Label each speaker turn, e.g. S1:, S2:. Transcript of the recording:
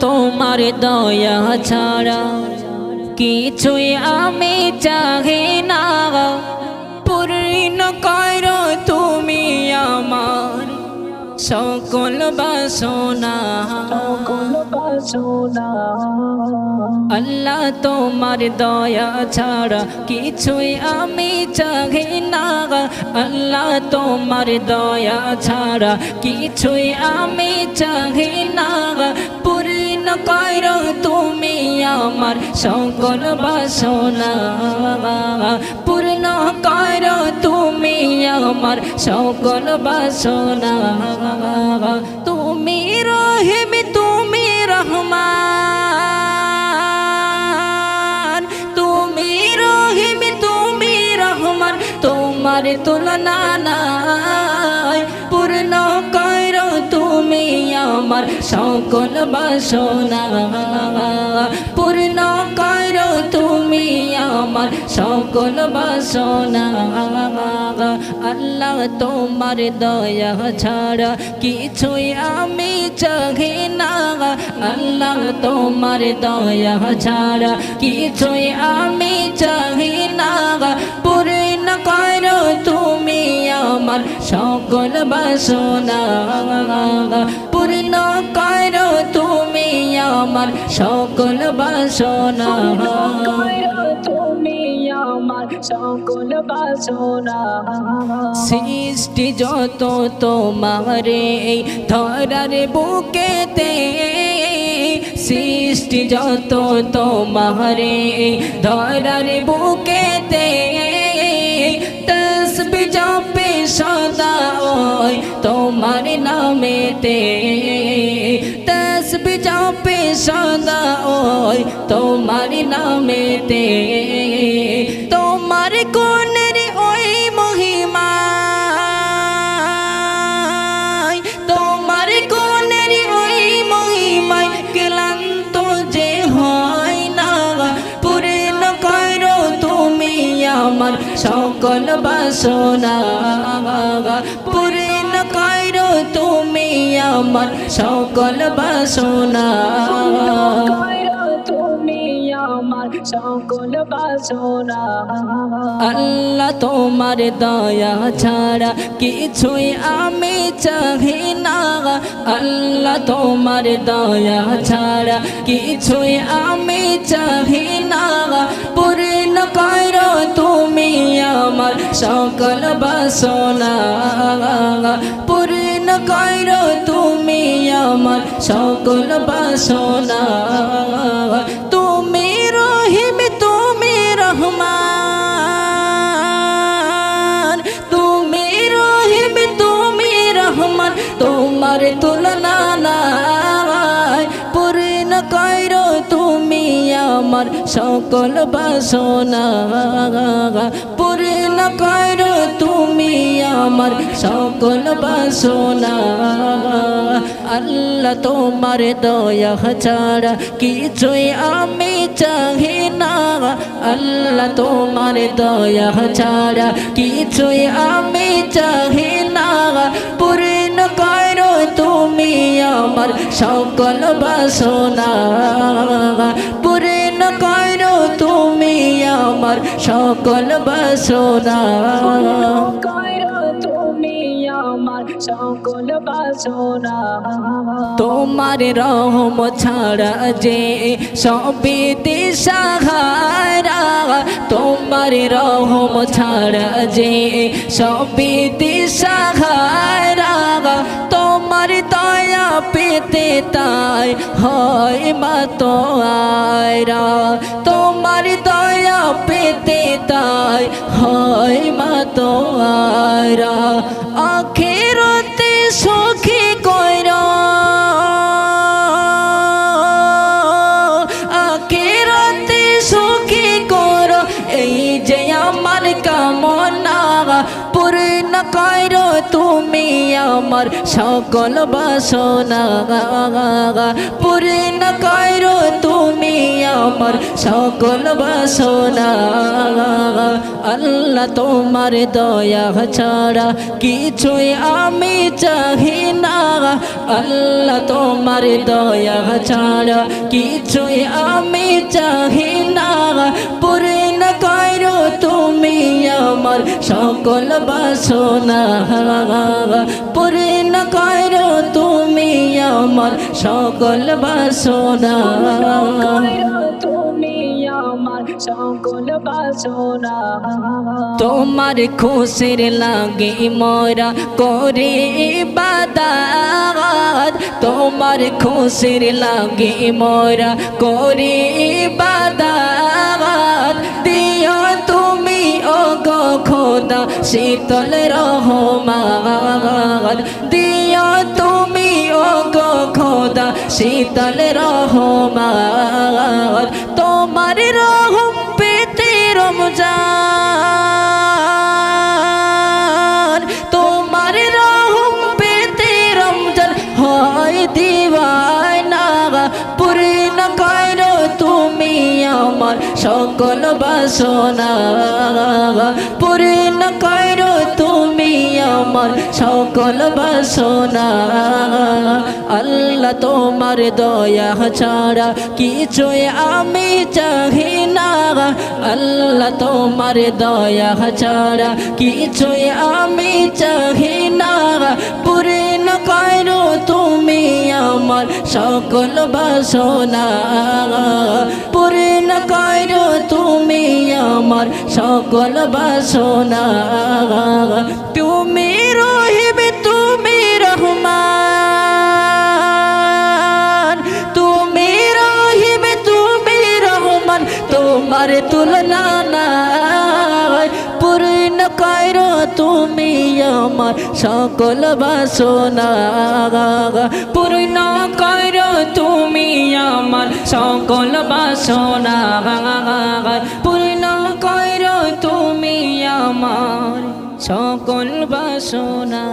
S1: তোমার দয়া ছাড়া কিছুই আমি চাহি না। পূর্ণ কর তুমি আমার সকল বাসনা। আল্লাহ তোমার দয়া ছাড়া কিছুই আমি চাহি না। আল্লাহ তোমার দয়া ছাড়া কিছুই আমি চাহি না। কর তুমি আমার সকল বাসনা। পূর্ণ কর তুমি আমার সকল বাসনা। তুমি রহিম, তুমি রহমান। তুমি রহিম, তুমি রহমান। তোমার তুলনা নাই। পূর্ণ আমার সকল বাসনা। পূর্ণ কর তুমি আমার সকল বাসনা। আল্লাহ তোমার দয়া ছাড়া কিছুই আমি চাহি না। আল্লাহ তোমার দয়া ছাড়া কিছুই আমি চাহি না। আমার সকল বাসনা। পূর্ণ কর তুমি আমার সকল বাসনা।
S2: সকল বাসনা।
S1: সৃষ্টি যত তোমারে এই ধরার বুকেতে সৃষ্টি যত তোমারে এই ধরার বুকেতে নামেতে তসবি জপে সদা ওই তোমার নামেতে সকল বাসনা পূর্ণ করো তুমি আমার সকল বাসনা।
S2: সকল বাসনা
S1: আল্লাহ তোমার দয়া ছাড়া কিছুই আমি চাহি না। আল্লাহ তোমার দয়া ছাড়া কিছুই আমি চাহি না। পূর্ণ কর তুমি আমার সকল বাসনা। পূর্ণ কর তুমি আমার সকল বাসনা। আমার সকল বাসনা। পূর্ণ কর তুমি আমার সকল বাসনা। আল্লাহ তোমার দয়া ছাড়া কিছুই আমি চাহি না। আল্লাহ তোমার দয়া ছাড়া কিছুই আমি চাহি না। পূর্ণ করো তুমি আমার সকল বাসনা। করো তুমি আমার সকল বাসনা। তোমার রহম ছাড়া যে সবে দিশাহারা। তোমার রহম ছাড়া যে সবে দিশাহারা। তোমার পেতে তাই হয় মা তো আয়রা তোমার দয়া পেতে তাই হয় মা তো আয়রা আখেরতে তুমি আমার সকল বাসনা। পূর্ণ কর তুমি তুমি আমার সকল বাসনা। আল্লাহ তোমার দয়া ছাড়া কিছুই আমি চাহি না। আল্লাহ তোমার দয়া ছাড়া কিছুই আমি চাহি না। আমার সকল বাসনা পূর্ণ করো তুমি আমার সকল বাসনা। তোমার খুশির লাগে মোরা করে বাদাত। তোমার খুশির লাগে মোরা করে বাদাত। খোদা শীতল রহমান। দিয়া তুমি ও গো খোদা শীতল রহমান। তোমার রহম সকল বাসনা পূর্ণ করো তুমি আমার সকল বাসনা। আল্লাহ তোমার দয়া ছাড়া কিছুই আমি চাহি না। আল্লাহ তোমার দয়া ছাড়া কিছুই আমি চাহি না। পূর্ণ করো তুমি আমার সকল বাসনা। পূর্ণ করো তুমি আমার সকল বাসনা। তুমি রহিবে তুমি রহমান। তুমি রহিবে তুমি রহমান। তোমার তুলনা নাই। পূর্ণ করো তুমি আমার সকল বাসনা। পূর্ণ করো তুমি আমার সকল বাসনা। পূর্ণ করো তুমি আমার সকল বাসনা।